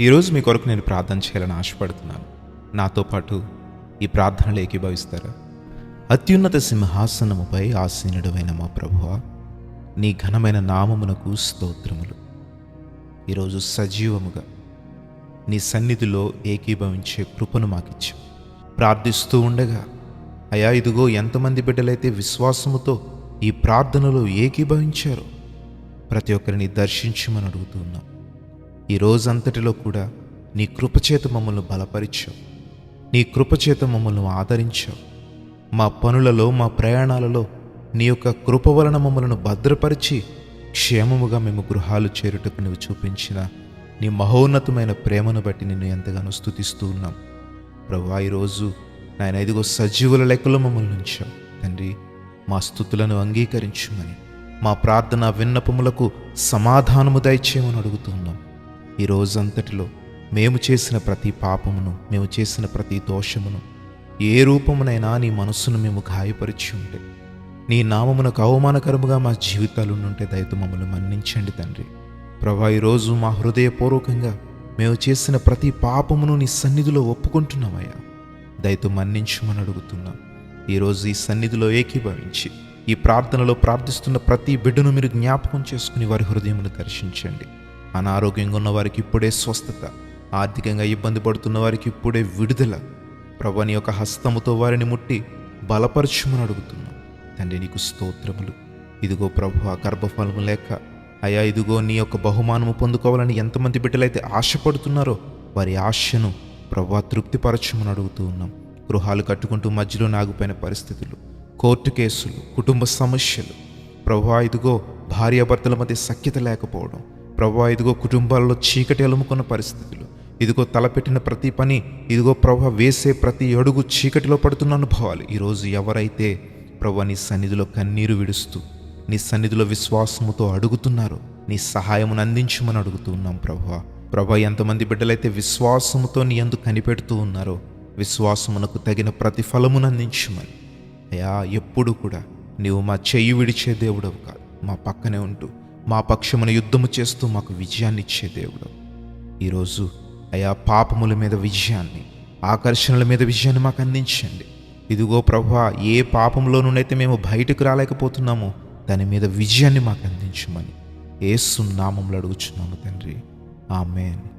ఈరోజు మీ కొరకు నేను ప్రార్థన చేయాలని ఆశపడుతున్నాను. నాతో పాటు ఈ ప్రార్థనలు ఏకీభవిస్తారా? అత్యున్నత సింహాసనముపై ఆసీనుడమైన మా ప్రభువ నీ ఘనమైన నామమునకు స్తోత్రములు. ఈరోజు సజీవముగా నీ సన్నిధిలో ఏకీభవించే కృపను మాకిచ్చు ప్రార్థిస్తూ ఉండగా అయా ఇదిగో ఎంతమంది బిడ్డలైతే విశ్వాసముతో ఈ ప్రార్థనలో ఏకీభవించారో ప్రతి ఒక్కరిని దర్శించమని అడుగుతున్నాం ఈ రోజంతటిలో కూడా నీ కృపచేత మమ్మల్ని బలపరిచావు. నీ కృపచేత మమ్మల్ని ఆదరించావు. మా పనులలో మా ప్రయాణాలలో నీ యొక్క కృప వలన మమ్మలను భద్రపరిచి క్షేమముగా మేము గృహాలు చేరుటకు నువ్వు చూపించిన నీ మహోన్నతమైన ప్రేమను బట్టి నిన్ను ఎంతగానో స్తుతిస్తూ ఉన్నాం. ప్రభా ఈరోజు నాయన ఇదిగో సజీవుల లెక్కలో మమ్మల్ని ఉంచాం తండ్రి మా స్థుతులను అంగీకరించుమని మా ప్రార్థన విన్నపములకు సమాధానము దయచేయమని అడుగుతున్నాం ఈ రోజంతటిలో మేము చేసిన ప్రతి పాపమును మేము చేసిన ప్రతి దోషమును ఏ రూపమునైనా నీ మనస్సును మేము గాయపరిచి ఉంటే నీ నామమునకు అవమానకరముగా మా జీవితాలు ఉంటే దయతో మమ్మల్ని మన్నించండి తండ్రి. ప్రభా ఈరోజు మా హృదయపూర్వకంగా మేము చేసిన ప్రతి పాపమును నీ సన్నిధిలో ఒప్పుకుంటున్నామయ్యా. దయతో మన్నించమని అడుగుతున్నాం. ఈరోజు ఈ సన్నిధిలో ఏకీభవించి ఈ ప్రార్థనలో ప్రార్థిస్తున్న ప్రతి బిడ్డను మీరు జ్ఞాపకం చేసుకుని వారి హృదయమును దర్శించండి. అనారోగ్యంగా ఉన్న వారికి ఇప్పుడే స్వస్థత ఆర్థికంగా ఇబ్బంది పడుతున్న వారికి ఇప్పుడే విడుదల. ప్రభు యొక్క హస్తముతో వారిని ముట్టి బలపరచుమని అడుగుతున్నాం. తండ్రి నీకు స్తోత్రములు. ఇదిగో ప్రభు ఆ గర్భఫలము లేక అయా ఇదిగో నీ యొక్క బహుమానము పొందుకోవాలని ఎంతమంది బిడ్డలైతే ఆశపడుతున్నారో వారి ఆశను ప్రభా తృప్తిపరచమని అడుగుతూ ఉన్నాం. గృహాలు కట్టుకుంటూ మధ్యలో నాగిపోయిన పరిస్థితులు కోర్టు కేసులు కుటుంబ సమస్యలు. ప్రభా ఇదిగో భార్యాభర్తల మధ్య సఖ్యత లేకపోవడం ప్రభా ఇదిగో కుటుంబాల్లో చీకటి అలుముకున్న పరిస్థితులు. ఇదిగో తలపెట్టిన ప్రతి పని ఇదిగో ప్రభా వేసే ప్రతి అడుగు చీకటిలో పడుతున్న అనుభవాలు. ఈరోజు ఎవరైతే ప్రభా నీ సన్నిధిలో కన్నీరు విడుస్తూ నీ సన్నిధిలో విశ్వాసముతో అడుగుతున్నారు నీ సహాయమును అందించమని అడుగుతున్నాం ప్రభా. ప్రభా ఎంతమంది బిడ్డలైతే విశ్వాసముతో నీ ఎందుకు కనిపెడుతూ ఉన్నారో విశ్వాసమునకు తగిన ప్రతిఫలమును అందించమని. అయా ఎప్పుడు కూడా నీవు మా చెయ్యి విడిచే దేవుడవు కాదు. మా పక్కనే ఉంటూ మా పక్షమున యుద్ధము చేస్తూ మాకు విజయాన్ని ఇచ్చే దేవుడు. ఈరోజు అయా పాపముల మీద విజయాన్ని ఆకర్షణల మీద విజయాన్ని మాకు అందించండి. ఇదిగో ప్రభా ఏ పాపంలో నుండైతే మేము బయటకు రాలేకపోతున్నామో దాని మీద విజయాన్ని మాకు అందించమని ఏసు నామంలో అడుగుచున్నాము తండ్రి. ఆమెన్.